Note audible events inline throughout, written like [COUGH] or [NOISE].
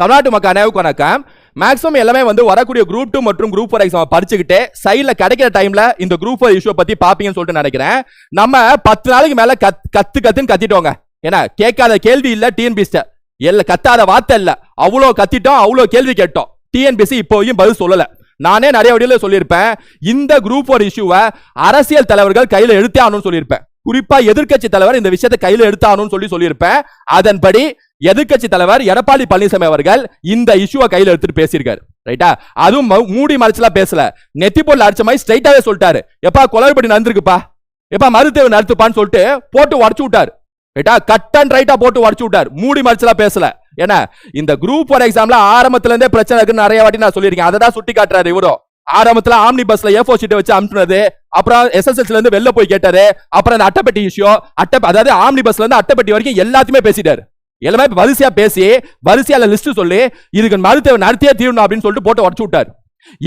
தமிழ்நாட்டு மக்கள் அனைவருக்கும் வணக்கம். மேக்ஸிமம் எல்லாமே வந்து வரக்கூடிய குரூப் டூ மற்றும் குரூப் ஃபோர் எக்ஸாம் படிச்சுக்கிட்டு சைடில் கிடைக்கிற டைமில் இந்த குரூப் ஃபோர் இஷ்யூ பற்றி பார்ப்பீங்கன்னு சொல்லிட்டு நினைக்கிறேன். நம்ம பத்து நாளைக்கு மேலே கத் கத்து கத்துன்னு கத்திட்டோங்க. ஏன்னா கேட்காத கேள்வி இல்லை டிஎன்பிஸ்ட இல்ல கத்தாத வார்த்தை இல்லை. அவ்வளோ கத்திட்டோம் அவ்வளோ கேள்வி கேட்டோம். டிஎன்பிசி இப்போயும் பதில் சொல்லலை. நானே நிறைய வீடியோல சொல்லியிருப்பேன். இந்த குரூப் ஃபோர் இஷ்யூவை அரசியல் தலைவர்கள் கையில் எடுத்தே ஆகணும்னு சொல்லியிருப்பேன். குறிப்பா எதிர்க்கட்சி தலைவர் இந்த விஷயத்தை கையில் எடுத்தானுன்னு சொல்லி சொல்லியிருப்பேன். அதன்படி எதிர்க்கட்சி தலைவர் எடப்பாடி பழனிசாமி அவர்கள் இந்த இஷ்யூவை கையில் எடுத்துட்டு பேசியிருக்காரு. ரைட்டா அதுவும் ம- மூடி மறைச்சலா பேசல. நெத்தி பொருள் அடிச்ச மாதிரி ஸ்ட்ரைட்டாவே சொல்லிட்டாரு. எப்பா குளறுபடி நடந்திருக்குப்பா? எப்பா மருத்துவ நடத்துப்பான்னு சொல்லிட்டு போட்டு உடச்சு விட்டாரு. ரைட்டா கட் அண்ட் ரைட்டா போட்டு உடச்சு விட்டார். மூடி மறைச்சலா பேசல. ஏன்னா இந்த குரூப் ஒன் எக்ஸாம்ல ஆரம்பத்துல இருந்தே பிரச்சனை இருக்குன்னு நிறைய வாட்டி நான் சொல்லியிருக்கேன். அதை தான் சுட்டி காட்டுறாரு இவரும் ஆரம்பத்துல ஆம்னி பஸ்ல ஏ ஃபோர் சீட்டை வச்சு அனுப்புனது. அப்புறம் எஸ்எஸ்எல்சில இருந்து வெளில போய் கேட்டாரு. அப்புறம் அந்த அட்டைப்பெட்டி இஷ்யூ அட்டை அதாவது ஆம்னி பஸ்ல இருந்து அட்டைப்பெட்டி வரைக்கும் எல்லாத்தையுமே பேசிட்டாரு. எல்லாமே இப்போ வரிசையாக பேசி வரிசையால் லிஸ்ட் சொல்லி இதுக்கு மருத்துவ நடத்தியே தீரணும் அப்படின்னு சொல்லிட்டு போட்டு உடச்சு விட்டார்.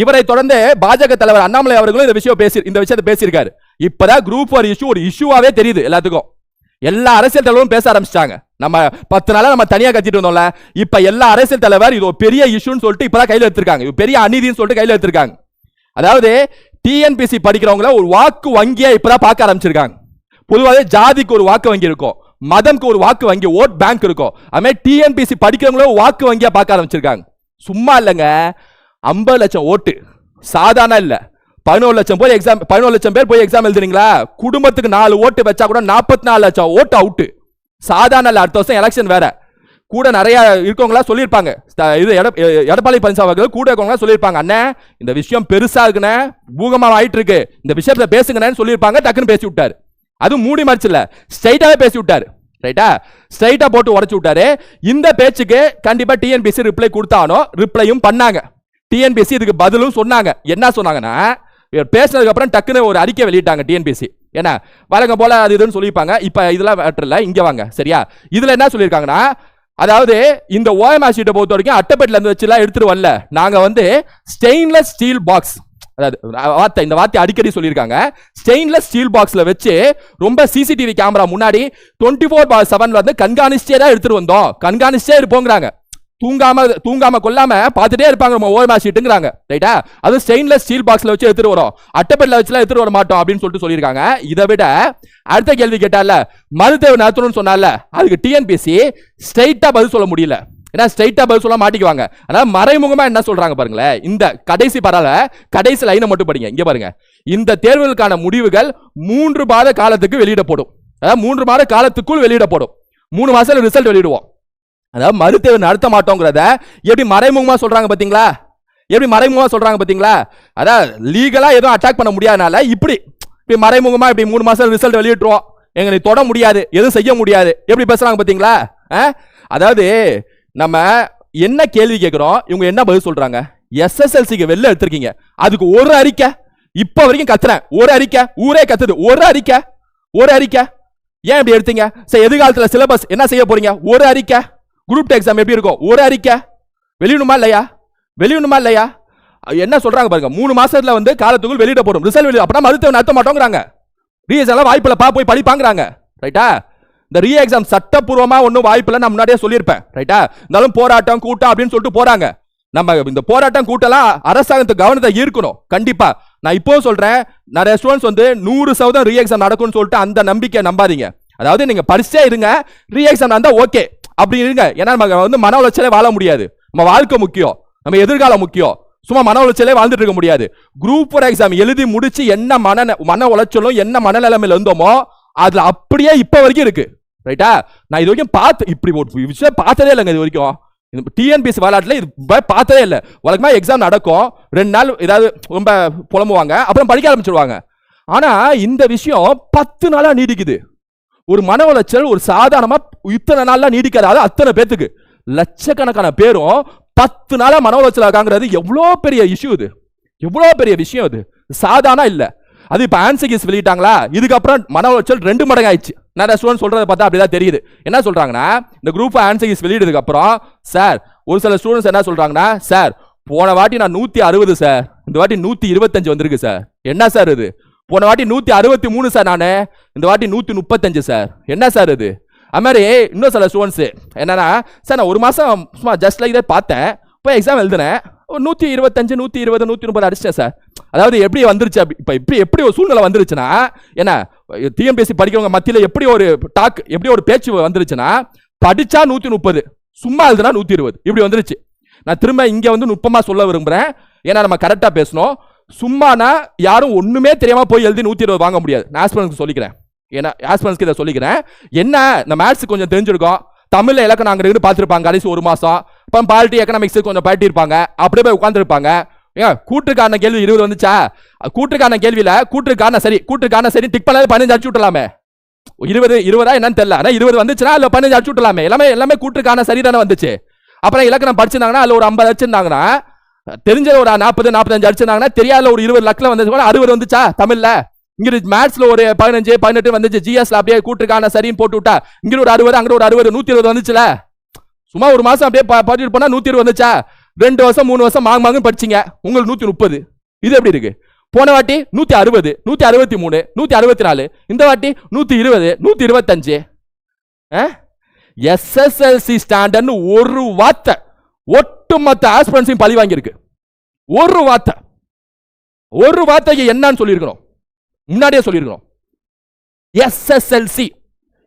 இவரை தொடர்ந்து பாஜக தலைவர் அண்ணாமலை அவர்களும் இந்த விஷயம் பேசி இந்த விஷயத்தை பேசியிருக்காரு. இப்பதான் குரூப் ஃபார் இஷ்யூ ஒரு இஷ்யூவாகவே தெரியுது எல்லாத்துக்கும். எல்லா அரசியல் தலைவரும் பேச ஆரம்பிச்சிட்டாங்க. நம்ம பத்து நாளாக நம்ம தனியாக கத்திட்டு இருந்தோம்ல இப்போ எல்லா அரசியல் தலைவர் இது ஒரு பெரிய இஷ்யூன்னு சொல்லிட்டு இப்பதான் கையில் எடுத்திருக்காங்க. இது பெரிய அநீதின்னு சொல்லிட்டு கையில் எடுத்திருக்காங்க. அதாவது டிஎன்பிசி படிக்கிறவங்கள ஒரு வாக்கு வங்கியாக இப்பதான் பார்க்க ஆரம்பிச்சிருக்காங்க. பொதுவாகவே ஜாதிக்கு ஒரு வாக்கு வங்கி இருக்கும். மதம்க்கு ஒரு வாக்கு வங்கி ஓட் பேங்க் இருக்கும். அதுமாதிரி டிஎன்பிசி படிக்கிறவங்களும் வாக்கு வங்கியா பார்க்க ஆரம்பிச்சிருக்காங்க. சும்மா இல்லைங்க. ஐம்பது லட்சம் ஓட்டு. சாதாரண இல்லை. பதினோரு லட்சம் போய் எக்ஸாம் பதினோரு லட்சம் பேர் போய் எக்ஸாம் எழுதுறீங்களா? குடும்பத்துக்கு நாலு ஓட்டு வச்சா கூட நாற்பத்தி நாலு லட்சம் ஓட்டு அவுட்டு சாதாரண இல்லை. அடுத்த வருஷம் எலெக்ஷன் வேற. கூட நிறைய இருக்கவங்களா சொல்லியிருப்பாங்க. இது எடப்பாடி பழனிசாமி அவர்கள் கூட இருக்கவங்களா சொல்லியிருப்பாங்க. அண்ணே இந்த விஷயம் பெருசா இருக்குண்ணே. பூகமாக ஆயிட்டு இருக்கு இந்த விஷயத்தை பேசுங்கண்ணேன்னு சொல்லியிருப்பாங்க. டக்குன்னு பேசி விட்டாரு அது மூடி மறைச்சில்ல. ஸ்ட்ரைட்டாகவே பேசி விட்டார். ரைட்டா ஸ்ட்ரைட்டாக போட்டு உடச்சி விட்டாரு. இந்த பேச்சுக்கு கண்டிப்பாக டிஎன்பிசி ரிப்ளை கொடுத்தானோ ரிப்ளையும் பண்ணாங்க. டிஎன்பிசி இதுக்கு பதிலும் சொன்னாங்க. என்ன சொன்னாங்கன்னா இவர் டக்குன்னு ஒரு அறிக்கை வெளியிட்டாங்க டிஎன்பிசி ஏன்னா வழக்கம் போல அது இதுன்னு சொல்லியிருப்பாங்க. இப்போ இதெல்லாம் matter இங்கே வாங்க. சரியா? இதில் என்ன சொல்லியிருக்காங்கன்னா அதாவது இந்த ஓஎம்ஆர் ஷீட்டை பொறுத்த வரைக்கும் அட்டைப்பட்டில் இருந்து வச்சுலாம் எடுத்துகிட்டு வரல. நாங்கள் வந்து ஸ்டெயின்லெஸ் ஸ்டீல் பாக்ஸ் அதாவது வார்த்தை இந்த வார்த்தை அடிக்கடி சொல்லியிருக்காங்க. ஸ்டெயின்லெஸ் ஸ்டீல் பாக்ஸில் வச்சு ரொம்ப சிசிடிவி கேமரா முன்னாடி டுவெண்ட்டி ஃபோர் பார் செவன்ல வந்து கண்காணிச்சே தான் எடுத்துட்டு வந்தோம். கண்காணிச்சே இருப்போங்கிறாங்க. தூங்காம தூங்காம கொல்லாம பார்த்துட்டே இருப்பாங்க நம்ம ஓஎம்ஆ மாசிட்டுங்கிறாங்க ரைட்டா அது ஸ்டெயின்லெஸ் ஸ்டீல் பாக்ஸ்ல வச்சு எடுத்துட்டு வரோம். அட்டைப்பெட்டில வச்சுலாம் எடுத்துட்டு வர மாட்டோம் அப்படின்னு சொல்லிட்டு சொல்லியிருக்காங்க. இதை விட அடுத்த கேள்வி கேட்டால மருத்துவ நடத்தணும்னு சொன்னால அதுக்கு டிஎன்பிசி ஸ்ட்ரைட்டா பதில் சொல்ல முடியல. ஏன்னா ஸ்ட்ரைட்டாக பதில் சொல்ல மாட்டிக்குவாங்க. அதனால மறைமுகமாக என்ன சொல்கிறாங்க பாருங்களேன் இந்த கடைசி பரவாயில்ல கடைசி லைனை மட்டும் படிங்க. இங்கே பாருங்க. இந்த தேர்வுகளுக்கான முடிவுகள் மூன்று மாத காலத்துக்கு வெளியிடப்படும். அதாவது மூன்று மாத காலத்துக்குள் வெளியிடப்படும். மூணு மாதத்தில் ரிசல்ட் வெளியிடுவோம். அதாவது மறுத்தேர்வு நடத்த மாட்டோங்கிறத எப்படி மறைமுகமாக சொல்கிறாங்க பார்த்தீங்களா எப்படி மறைமுகமாக சொல்கிறாங்க பார்த்தீங்களா அதாவது லீகலாக எதுவும் அட்டாக் பண்ண முடியாதனால இப்படி இப்படி மறைமுகமாக இப்படி மூணு மாதம் ரிசல்ட் வெளியிட்டுருவோம். எங்களை தொட முடியாது எதுவும் செய்ய முடியாது. எப்படி பேசுகிறாங்க பார்த்தீங்களா ஆ? அதாவது நம்ம என்ன கேள்வி கேட்குறோம் இவங்க என்ன பதில் சொல்றாங்க? எஸ்எஸ்எல்சிக்கு வெளில எடுத்திருக்கீங்க. அதுக்கு ஒரு அறிக்கை. இப்போ வரைக்கும் கத்துறேன். ஒரு அறிக்கை. ஊரே கத்துது. ஒரு அறிக்கை. ஒரு அறிக்கை. ஏன் இப்படி எடுத்தீங்க? சரி எதிர்காலத்தில் சிலபஸ் என்ன செய்ய போறீங்க? ஒரு அறிக்கை. குரூப் எக்ஸாம் எப்படி இருக்கும்? ஒரு அறிக்கை. வெளியிடணுமா இல்லையா? வெளியிடணுமா இல்லையா? என்ன சொல்றாங்க பாருங்க. மூணு மாசத்துல வந்து காலத்துக்குள் வெளியிட போடும் ரிசல்ட் வெளியிட அப்படின்னா மருத்துவ நடத்த மாட்டோங்கிறாங்க. ரீஎக்ஸாம் வாய்ப்பில் பா போய் படிப்பாங்கிறாங்க. ரைட்டா இந்த ரீ எக்ஸாம் சட்டப்பூர்வமாக ஒன்றும் வாய்ப்பில்லை நான் முன்னாடியே சொல்லியிருப்பேன். ரைட்டா இருந்தாலும் போராட்டம் கூட்டம் அப்படின்னு சொல்லிட்டு போகிறாங்க நம்ம இந்த போராட்டம் கூட்டலாம் அரசாங்கத்துக்கு கவனத்தை ஈர்க்கணும். கண்டிப்பா. நான் இப்போ சொல்றேன் நிறைய ஸ்டூடெண்ட்ஸ் வந்து நூறு சதவீதம் ரீ எக்ஸாம் நடக்கும்னு சொல்லிட்டு அந்த நம்பிக்கை நம்பாதீங்க. அதாவது நீங்க பரிசே இருங்க ரீ எக்ஸாம் நடந்தா ஓகே அப்படி இருங்க. ஏன்னா நம்ம வந்து மன உளைச்சலே வாழ முடியாது. நம்ம வாழ்க்கை முக்கியம். நம்ம எதிர்காலம் முக்கியம். சும்மா மன உளைச்சலே வாழ்ந்துட்டு இருக்க முடியாது. குரூப் ஃபோர் எக்ஸாம் எழுதி முடிச்சு என்ன மன மன உளைச்சலும் என்ன மனநிலைமையில இருந்தோமோ அதுல அப்படியே இப்ப வரைக்கும் இருக்கு. ரைட்டா நான் இது வரைக்கும் பார்த்து இப்படி ஒரு விஷயம் பார்த்ததே இல்லைங்க இது வரைக்கும். டிஎன்பிஎஸ்சி வரலாற்றில் இது பார்த்ததே இல்லை. வழக்கமாக எக்ஸாம் நடக்கும். ரெண்டு நாள் ஏதாவது ரொம்ப புலம்புவாங்க. அப்புறம் படிக்க ஆரம்பிச்சிடுவாங்க ஆனால் இந்த விஷயம் பத்து நாளாக நீடிக்குது. ஒரு மன உளைச்சல் ஒரு சாதாரணமாக இத்தனை நாளாக நீடிக்காது அது அத்தனை பேர்த்துக்கு லட்சக்கணக்கான பேரும் பத்து நாளாக மன உளைச்சல் ஆகாங்கிறது எவ்வளோ பெரிய இஷ்யூ இது. எவ்வளோ பெரிய விஷயம் இது. சாதாரண இல்லை. அது இப்போ ஆன்சகிஸ் வெளியிட்டாங்களா? இதுக்கப்புறம் மன உளைச்சல் ரெண்டு மடங்காயிடுச்சு. நிறைய ஸ்டூடெண்ட் சொல்றதை பார்த்தா அப்படிதான் தெரியுது. என்ன சொல்றாங்கன்னா இந்த குரூப் ஆன்சகிஸ் வெளியிட்டதுக்கு அப்புறம் சார் ஒரு சில ஸ்டூடெண்ட்ஸ் என்ன சொல்றாங்கன்னா சார் போன வாட்டி நான் நூத்தி அறுபது சார் இந்த வாட்டி நூத்தி இருபத்தஞ்சு வந்திருக்கு சார் என்ன சார் இது? போன வாட்டி நூத்தி அறுபத்தி மூணு சார் நானு. இந்த வாட்டி நூத்தி முப்பத்தஞ்சு சார் என்ன சார் இது? அது மாதிரி இன்னும் சில ஸ்டூடெண்ட்ஸ் என்னன்னா சார் நான் ஒரு மாசம் சும்மா ஜஸ்ட் லைக் தான் பார்த்தேன். போய் எக்ஸாம் எழுதுனேன். நூற்றி இருபத்தஞ்சு நூற்றி இருபது நூற்றி முப்பது அடிச்சிட்டேன் சார். அதாவது எப்படி வந்துருச்சு அப்படி இப்போ இப்படி எப்படி ஒரு சூழ்நிலை வந்துருச்சுன்னா என்ன டிஎன்பிஎஸ்சி படிக்கிறவங்க மத்தியில் எப்படி ஒரு டாக் எப்படி ஒரு பேச்சு வந்துருச்சுன்னா படித்தா நூற்றி முப்பது சும்மா எழுதுனா நூற்றி இருபது. இப்படி வந்துருச்சு. நான் திரும்ப இங்கே வந்து நுட்பமாக சொல்ல விரும்புகிறேன் ஏன்னா நம்ம கரெக்டாக பேசணும். சும்மானா யாரும் ஒன்றுமே தெரியாமல் போய் எழுதி நூற்றி இருபது வாங்க முடியாது. நான் ஆஸ்பிரன்ஸ்க்கு சொல்லிக்கிறேன். ஏன்னா ஆஸ்பிரன்ஸ்க்கு இதை சொல்லிக்கிறேன். என்ன இந்த மேத்ஸ் கொஞ்சம் தெரிஞ்சிருக்கோம். தமிழில் இலக்கணம் அங்கே இருந்து பார்த்துருப்பாங்க கடைசி ஒரு மாதம் இப்போ பாலிட்டி எக்கனாமிக்ஸ் கொஞ்சம் பழட்டிருப்பாங்க அப்படியே போய் உட்காந்துருப்பாங்க ஏன் கூட்டுக்கான கேள்வி இருபது வந்துச்சா? கூட்டுக்கான கேள்வியில் கூட்டுக்கான சரி கூட்டுக்கான சரி டிக் பண்ணாது பதினஞ்சு அடிச்சு விட்டலாமே இருபது இருபதா என்னன்னு தெரியல. ஆனால் இருபது வந்துச்சுன்னா இல்லை பதினஞ்சு அடிச்சு விட்டலாமே எல்லாமே எல்லாமே கூட்டுக்கான சரி தானே வந்துச்சு. அப்புறம் இலக்கணம் படிச்சிருந்தாங்கன்னா அதில் ஒரு ஐம்பது அடிச்சிருந்தாங்கன்னா தெரிஞ்சது ஒரு நாற்பது நாற்பத்தஞ்சு அடிச்சிருந்தாங்கன்னா தெரியாத ஒரு இருபது லக்கில் வந்துச்சு கூட அறுபது வந்துச்சா? தமிழில். இங்கிருந்து மேத்ஸ்ல ஒரு பதினஞ்சு பதினெட்டு வந்துச்சு. ஜிஎஸ்ல அப்படியே கூட்டுக்கான சரின்னு போட்டு விட்டா இங்க ஒரு அறுபது அங்கே ஒரு அறுபது நூற்றி இருபது வந்துச்சுல. சும்மா ஒரு மாசம் அப்படியே படிச்சுட்டு போனா நூத்தி இருபது வந்துச்சா? ரெண்டு வருஷம் மூணு வருஷம் மாங்க மாங்கன்னு படிச்சீங்க. உங்களுக்கு நூத்தி முப்பது. இது எப்படி இருக்கு? போன வாட்டி நூத்தி அறுபது நூத்தி அறுபத்தி மூணு நூத்தி அறுபத்தி நாலு. இந்த வாட்டி நூத்தி இருபது நூத்தி இருபத்தஞ்சு. எஸ்எஸ்எல்சி ஸ்டாண்டர்ட்னு ஒரு வார்த்தை. ஒட்டுமொத்த ஆஸ்பிரன்ஸையும் பழி வாங்கியிருக்கு. ஒரு வார்த்தை. ஒரு வார்த்தைக்கு என்னன்னு சொல்லியிருக்கணும். முன்னாடியே சொல்லியிருக்கணும். எஸ்எஸ்எல்சி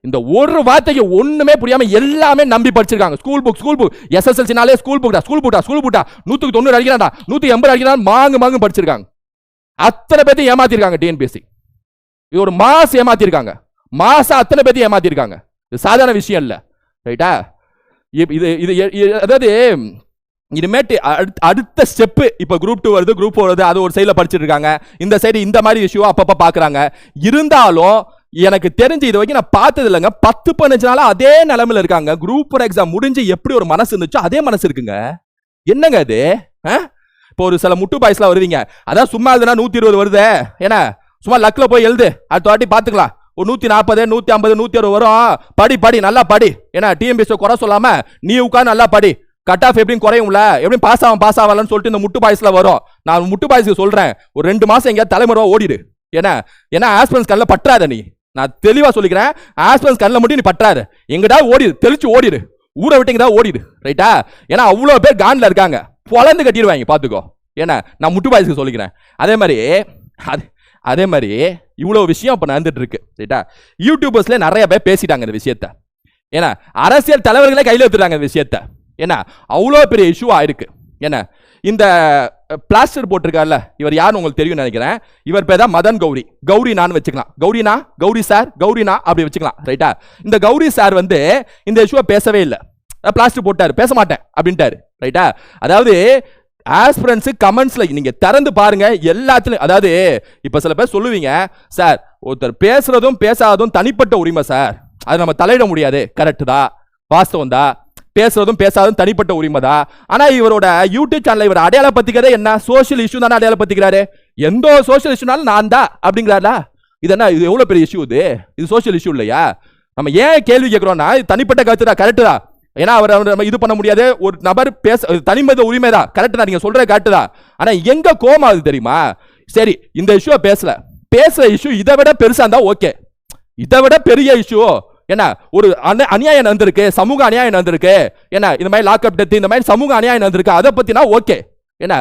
இந்த ஒரு வார்த்தைக்கு ஒண்ணுமே புரியாம எல்லாமே நம்பி படிச்சிருக்காங்க. ஸ்கூல் புக் ஸ்கூல் புக் எஸ்எஸ்எல்சினாலே ஸ்கூல் புக்டா ஸ்கூல் புக்டா ஸ்கூல் புக்டா நூத்துக்கு தொண்ணூறு அடிக்கிறான்டா நூத்தி எண்பது அடிக்கிறான் மாங்கு மாங்கு படிச்சிருக்காங்க. அத்தனை பேர்த்தையும் ஏமாத்திருக்காங்க டிஎன்பிஎஸ்சி இது ஒரு மாசம் ஏமாத்திருக்காங்க. மாசம் அத்தனை பேர்த்தையும் ஏமாத்திருக்காங்க. இது சாதாரண விஷயம் இல்லை. ரைட்டா இது இது எ- அதாவது இனிமேட்டு அடுத்த- அடுத்த ஸ்டெப்பு இப்போ குரூப் டூ வருது குரூப் வருது அது ஒரு சைடில் படிச்சுட்டு இருக்காங்க இந்த சைடு இந்த மாதிரி இஷ்யூ அப்பப்போ பார்க்குறாங்க இருந்தாலும் எனக்கு தெரிஞ்சு இது வரைக்கும் நான் பார்த்தது இல்லைங்க. பத்து பதினஞ்சு நாளா அதே நிலைமையில இருக்காங்க. குரூப் ஒன் எக்ஸாம் முடிஞ்சு எப்படி ஒரு மனசு இருந்துச்சோ அதே மனசு இருக்குங்க. என்னங்க அது ஆ? இப்போ ஒரு சில முட்டு பாய்ஸ்லாம் வருவீங்க. அதான் சும்மா எழுதுனா நூத்தி இருபது வருதே. ஏன்னா சும்மா லக்கில் போய் எழுது. அடுத்த வாட்டி பார்த்துக்கலாம். ஒரு நூத்தி நாற்பது நூத்தி ஐம்பது நூத்தி அறுபது வரும். படி படி நல்லா படி. ஏன்னா டிஎம்பிஎஸ் குறை சொல்லாம நீ உட்காந்து நல்லா படி. கட் ஆஃப் எப்படியும் குறையும்ல. எப்படியும் பாஸ் ஆகும் பாஸ் ஆகலன்னு சொல்லிட்டு இந்த முட்டு பாய்ஸ்ல வரும். நான் முட்டு பாய்ஸ்க்கு சொல்றேன். ஒரு ரெண்டு மாசம் எங்கேயாவது தலைமுறை ஓடிடு. ஏன்னா ஏன்னா ஆஸ்பிரன்ஸ் கல்ல பற்றாத நீ. நான் தெளிவாக சொல்லிக்கிறேன். ஆஸ்பன்ஸ் கண்ணில் மட்டும் நீ பற்றாரு எங்கடா ஓடிடு தெளிச்சு ஓடிடு ஊரை விட்டு எங்கடா ஓடிடு ரைட்டா ஏன்னா அவ்வளோ பேர் காண்டில் இருக்காங்க. பொலந்து கட்டிடுவாங்க பார்த்துக்கோ ஏன்னா நான் முட்டு பாய்ஸ்க்கு சொல்லிக்கிறேன். அதே மாதிரி அது அதே மாதிரி இவ்வளோ விஷயம் இப்போ நடந்துட்டு இருக்கு ரைட்டா யூடியூபர்ஸ்ல நிறைய பேர் பேசிட்டாங்க இந்த விஷயத்த. ஏன்னா அரசியல் தலைவர்களே கையில் எடுத்துட்டாங்க இந்த விஷயத்த. ஏன்னா அவ்வளோ பெரிய இஷ்யூ ஆயிருக்கு என்ன? இந்த பிளாஸ்டர் போட்டிருக்காருல்ல இவர் யாருன்னு உங்களுக்கு தெரியும் நினைக்கிறேன். இவர் பேர் தான் மதன் கௌரி. கௌரி நான் வச்சுக்கலாம். கௌரினா கௌரி சார் கௌரினா அப்படி வச்சுக்கலாம். ரைட்டா? இந்த கௌரி சார் வந்து இந்த இஷ்யூவை பேசவே இல்லை. பிளாஸ்டர் போட்டார். பேச மாட்டேன். அப்படின்ட்டாரு. ரைட்டா? அதாவது ஆஸ்பிரன்ஸு கமெண்ட்ஸில் நீங்கள் திறந்து பாருங்க. எல்லாத்துலேயும் அதாவது இப்போ சில பேர் சொல்லுவீங்க சார் ஒருத்தர் பேசுகிறதும் பேசாததும் தனிப்பட்ட உரிமை சார். அது நம்ம தலையிட முடியாது. கரெக்டு தான். வாஸ்தவம் தான். பேசுறதும் பேசாததும் தனிப்பட்ட உரிமை தான் ஆனா இவரோட யூடியூப் சேனல் இவர் அடையாளப்படுத்திக்கிறதே என்ன? சோஷியல் இஷ்யூ தானே அடையாளப்படுத்திக்கிறாரு? எந்த சோஷியல் இஷ்யூனாலும் நான் தான் அப்படிங்கிறாரா? இது என்ன? இது எவ்வளோ பெரிய இஷ்யூ இது? இது சோஷியல் இஷ்யூ இல்லையா? நம்ம ஏன் கேள்வி கேட்குறோம்னா இது தனிப்பட்ட கருத்து தான் கரெக்டு தான். ஏன்னா அவர் நம்ம இது பண்ண முடியாது. ஒரு நபர் பேச அது உரிமை தான் கரெக்டு தான். நீங்கள் சொல்கிற கரெக்டு தான். ஆனால் எங்கே கோமா அது தெரியுமா? சரி இந்த இஷ்யூவை பேசல. பேசுகிற இஷ்யூ இதை விட பெருசாக இருந்தால் ஓகே இதை விட பெரிய இஷ்யூ என்ன ஒரு அந்த அநியாயம் நடந்திருக்கு சமூக அநியாயம் நடந்திருக்கு. என்ன இந்த மாதிரி லாக்அப் டெத் இந்த மாதிரி சமூக அநியாயம் நடந்திருக்கு அதை பற்றினா ஓகே. என்ன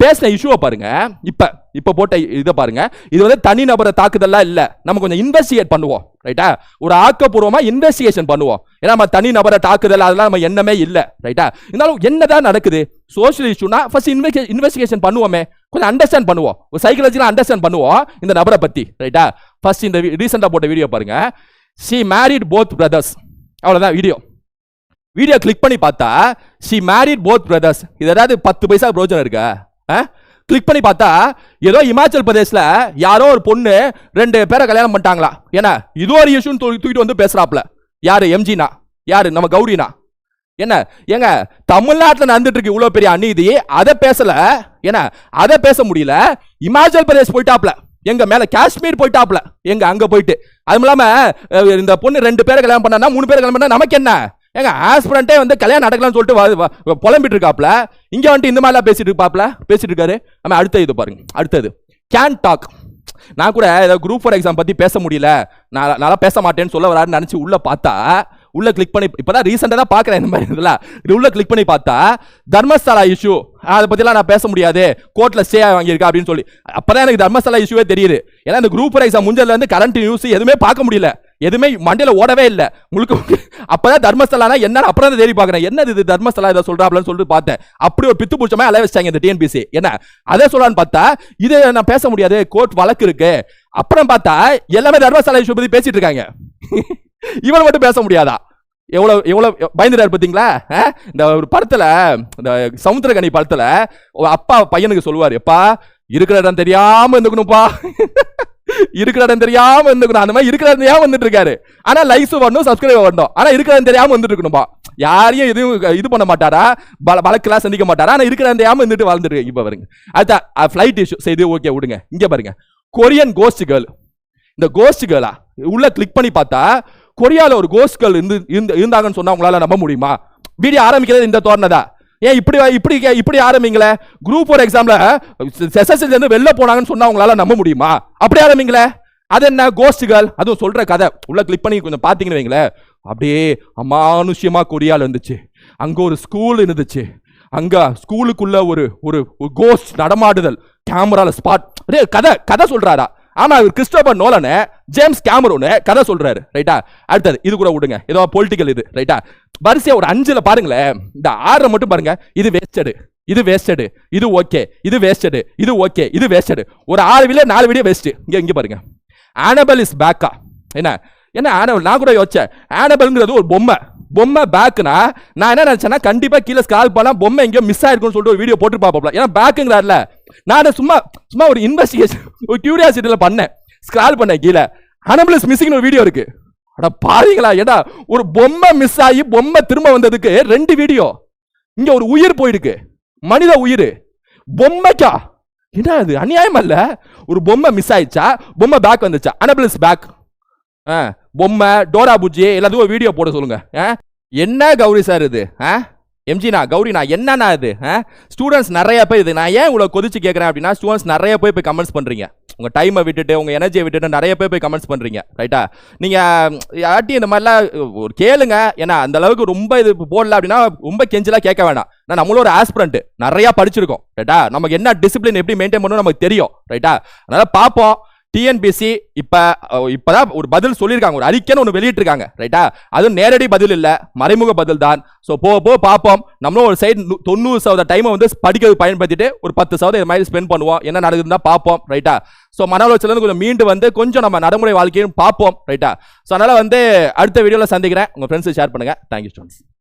பேசின இஷ்யூவை பாருங்க. இப்போ இப்போ போட்ட இதை பாருங்க. இது வந்து தனிநபரை தாக்குதல்லாம் இல்லை. நம்ம கொஞ்சம் இன்வெஸ்டிகேட் பண்ணுவோம். ரைட்டா ஒரு ஆக்கப்பூர்வமாக இன்வெஸ்டிகேஷன் பண்ணுவோம். ஏன்னா நம்ம தனிநபரை தாக்குதல் அதெல்லாம் நம்ம எண்ணமே இல்லை. ரைட்டா இருந்தாலும் என்னதான் நடக்குது? சோஷியல் இஷ்யூனா ஃபர்ஸ்ட் இன்வெஸ்டிகேஷன் பண்ணுவோமே. கொஞ்சம் அண்டர்ஸ்டாண்ட் பண்ணுவோம். ஒரு சைக்காலஜிலாம் அண்டர்ஸ்டாண்ட் பண்ணுவோம் இந்த நபரை பற்றி ரைட்டா ஃபர்ஸ்ட் இந்த ரீசெண்டாக போட்ட வீடியோ பாருங்க. ஷி மேரிட் போத் பிரதர்ஸ் அவ்வளோதான் வீடியோ வீடியோ கிளிக் பண்ணி பார்த்தா ஷி மேரிட் போத் பிரதர்ஸ் இது ஏதாவது பத்து பைசா பிரோஜனம் இருக்கா? கிளிக் பண்ணி பார்த்தா ஏதோ இமாச்சல் பிரதேசில் யாரோ ஒரு பொண்ணு ரெண்டு பேரை கல்யாணம் பண்ணிட்டாங்களா? ஏன்னா இது ஒரு இஷ்யூன்னு தூக்கிட்டு வந்து பேசுறாப்ல யார் எம்ஜினா யார் நம்ம கௌரினா? என்ன? ஏங்க தமிழ்நாட்டில் நடந்துட்டு இருக்கு இவ்வளோ பெரிய அநீதி. அதை பேசல. என்ன அதை பேச முடியல. இமாச்சல் பிரதேஷ் போயிட்டாப்ல எங்க மேல காஷ்மீர் போயிட்டாப்ல எங்க அங்க போயிட்டு. அதுவும் இல்லாம இந்த பொண்ணு ரெண்டு பேரை கல்யாணம் பண்ணா மூணு பேரை கல்யாணம் பண்ணா நமக்கு என்ன? ஏங்க ஆஸ்பிரண்டே வந்து கல்யாணம் நடக்கலாம்னு சொல்லிட்டு புலம்பிட்டு இருக்காப்ல இங்க வந்துட்டு இந்த மாதிரிலாம் பேசிட்டு இருப்பாப்ல பேசிட்டு இருக்காரு நம்ம அடுத்த இது பாருங்க. அடுத்தது. கேன் டாக் நான் கூட ஏதாவது குரூப் ஃபார் எக்ஸாம் பத்தி பேச முடியல. நான் நல்லா பேச மாட்டேன்னு சொல்ல வராருன்னு நினைச்சு உள்ள பார்த்தா உள்ள கிளிக் பண்ணி இப்பதான் ரீசெண்டாக தான் பார்க்குறேன் இந்த மாதிரி இதில். இது உள்ள கிளிக் பண்ணி பார்த்தா தர்மஸ்தலா இஷ்யூ அதை பற்றிலாம் நான் பேச முடியாது. கோர்ட்டில் ஸ்டே வாங்கியிருக்கா அப்படின்னு சொல்லி. அப்போ தான் எனக்கு தர்மசாலா இஷ்யூவே தெரியுது. ஏன்னா இந்த group four exam current news எதுவுமே பார்க்க முடியல. எதுவுமே மண்டியில் ஓடவே இல்லை. முழுக்க முழுக்க அப்பதான் தர்மஸ்தலானா என்ன அப்புறம் தான் தேடி பார்க்குறேன். என்னது இது தர்மஸ்தலா இதை சொல்கிறாப்லன்னு சொல்லிட்டு பார்த்தேன். அப்படி ஒரு பித்து பிடிச்சமே அலைய வச்சாங்க இந்த டிஎன்பிசி என்ன அதே சொல்லலான்னு பார்த்தா இது நான் பேச முடியாது. கோர்ட் வழக்கு இருக்கு. அப்புறம் பார்த்தா எல்லாமே தர்மஸ்தலா இஷ்யூ பற்றி பேசிட்டு இருக்காங்க. இவன் மட்டும் பேச முடியாதா? எவ்வளோ எவ்வளோ பயந்துட்டாரு பார்த்தீங்களா ஆ? இந்த ஒரு படத்தில் இந்த சமுத்திரகனி படத்தில் அப்பா பையனுக்கு சொல்லுவார் எப்பா இருக்கிற இடம் தெரியாமல் இருந்துக்கணும்ப்பா. [LAUGHS] இருக்கிற இடம் தெரியாம இருந்துக்கணும். அந்த மாதிரி இருக்கிற இடம் தெரியாம வந்துட்டு இருக்காரு. ஆனா லைக்ஸ் வரணும் சப்ஸ்கிரைப் வரணும். ஆனா இருக்கிற இடம் தெரியாம வந்துட்டு இருக்கணும்பா. யாரையும் எதுவும் இது பண்ண மாட்டாரா? பல வழக்கெல்லாம் சந்திக்க மாட்டாரா? ஆனா இருக்கிற இடம் தெரியாம இருந்துட்டு வாழ்ந்துட்டு இப்போ பாருங்க. அடுத்த ஃபிளைட் இஷ்யூ செய்து ஓகே விடுங்க. இங்க பாருங்க. கொரியன் கோஸ்ட் கேர்ள் இந்த கோஸ்ட் கேர்ளா உள்ள கிளிக் பண்ணி பார்த்தா கொரியால ஒரு கோஸ்கள் இருந்து இருந்து- இருந்தாங்கன்னு சொன்னா உங்களால நம்ப முடியுமா? வீடியோ ஆரம்பிக்கிறது இந்த தோரணதா ஏன் இப்படி இப்படி இப்படி ஆரம்பிங்களே? குரூப் ஒரு எக்ஸாம்ல எஸ்எஸ்எல் இருந்து வெளில போனாங்கன்னு சொன்னா உங்களால நம்ப முடியுமா? அப்படி ஆரம்பிங்களே? அது என்ன கோஸ்டுகள் அதுவும் சொல்ற கதை. உள்ள கிளிக் பண்ணி கொஞ்சம் பாத்தீங்கன்னு வைங்களேன். அப்படியே அமானுஷ்யமா கொரியால இருந்துச்சு. அங்க ஒரு ஸ்கூல் இருந்துச்சு. அங்க ஸ்கூலுக்குள்ள ஒரு ஒரு கோஸ்ட் நடமாடுதல். கேமரால ஸ்பாட் கதை கதை சொல்றாரா? ஆனா இவர் கிறிஸ்டோபர் நோலனை. ஜேம்ஸ் கேமரோனு கதை சொல்றாரு ரைட்டா அடுத்தது இது கூட விடுங்க. ஏதோ பொலிட்டிக்கல் இது ரைட்டா வரிசையா ஒரு அஞ்சுல பாருங்களேன். இந்த ஆறை மட்டும் பாருங்க. இது வேஸ்டடு இது வேஸ்டடு இது ஓகே இது வேஸ்டடு இது ஓகே இது வேஸ்டடு ஒரு ஆறு வீடியோ நாலு வீடியோ வேஸ்ட் இங்க இங்க பாருங்க. ஆனபல் இஸ் பேக்கா என்ன? என்ன ஆனபல் நான் கூட யோசிச்சேன். ஆனபல்ங்கிறது ஒரு பொம்மை. பொம்மை பேக்குனா நான் என்ன நினைச்சேன்னா கண்டிப்பா கீழே ஸ்கால் பண்ணா பொம்மை எங்கேயோ மிஸ் ஆயிருக்கும்னு சொல்லிட்டு ஒரு வீடியோ போட்டு பார்ப்போம் ஏன்னா பேக்குங்கிறாருல நான் சும்மா சும்மா ஒரு இன்வெஸ்டிகேஷன் ஒரு கியூரியாசிட்டியில் பண்ணேன். ஸ்க்ரால் பண்ணேன் கீழே. அனபிளஸ் மிஸ்ஸிங்னு ஒரு வீடியோ இருக்கு. அட பாருங்களா ஏடா ஒரு பொம்மை மிஸ் ஆகி பொம்மை திரும்ப வந்ததுக்கு ரெண்டு வீடியோ இங்க ஒரு உயிர் போயிருக்கு. மனித உயிர். பொம்மைக்கா? என்ன அது அநியாயம் அல்ல. ஒரு பொம்மை மிஸ் ஆயிடுச்சா? பொம்மை பேக் வந்துச்சா? அனபிளஸ் பேக் ஆ பொம்மை டோரா பூஜ்ஜி எல்லாத்துக்கும் ஒரு வீடியோ போட சொல்லுங்க. ஆ? என்ன கௌரி சார் இது? ஆ எம்ஜினா கௌரினா என்னண்ணா இது? ஸ்டூடெண்ட்ஸ் நிறைய பேர் இது. நான் ஏன் இவ்வளோ கொதிச்சு கேட்குறேன் அப்படின்னா ஸ்டூடெண்ட்ஸ் நிறைய பேர் போய் கமெண்ட்ஸ் பண்ணுறீங்க உங்கள் டைமை விட்டுட்டு உங்கள் எனர்ஜியை விட்டுட்டு நிறைய பேர் போய் கமெண்ட்ஸ் பண்ணுறீங்க ரைட்டா நீங்கள் யார்ட்டி இந்த மாதிரிலாம் ஒரு கேளுங்க. ஏன்னா அந்த அளவுக்கு ரொம்ப இது போடல அப்படின்னா ரொம்ப கெஞ்சலாக கேட்க வேணாம். நான் நம்மளும் ஒரு ஆஸ்பிரண்ட் நிறையா படிச்சிருக்கோம். ரைட்டா நமக்கு என்ன டிசிப்ளின் எப்படி மெயின்டைன் பண்ணணும் நமக்கு தெரியும். ரைட்டா அதனால் பார்ப்போம். டிஎன்பிசி இப்போ இப்போ தான் ஒரு பதில் சொல்லியிருக்காங்க. ஒரு அறிக்கைன்னு ஒன்று வெளியிட்டிருக்காங்க. ரைட்டா? அதுவும் நேரடி பதில் இல்லை. மறைமுக பதில் தான். ஸோ போக போக பார்ப்போம் நம்மளும் ஒரு சைடு தொண்ணூறு சதவீத டைமை வந்து படிக்கிறது பயன்படுத்திட்டு ஒரு பத்து சதவீதம் இது மாதிரி ஸ்பெண்ட் பண்ணுவோம். என்ன நடக்குதுன்னு தான் பார்ப்போம் ரைட்டா? ஸோ மன உளைச்சலேருந்து கொஞ்சம் மீண்டு வந்து கொஞ்சம் நம்ம நடைமுறை வாழ்க்கையும் பார்ப்போம் ரைட்டா? ஸோ அதனால் வந்து அடுத்த வீடியோவில் சந்திக்கிறேன். உங்கள் ஃப்ரெண்ட்ஸு ஷேர் பண்ணுங்க. Thank you students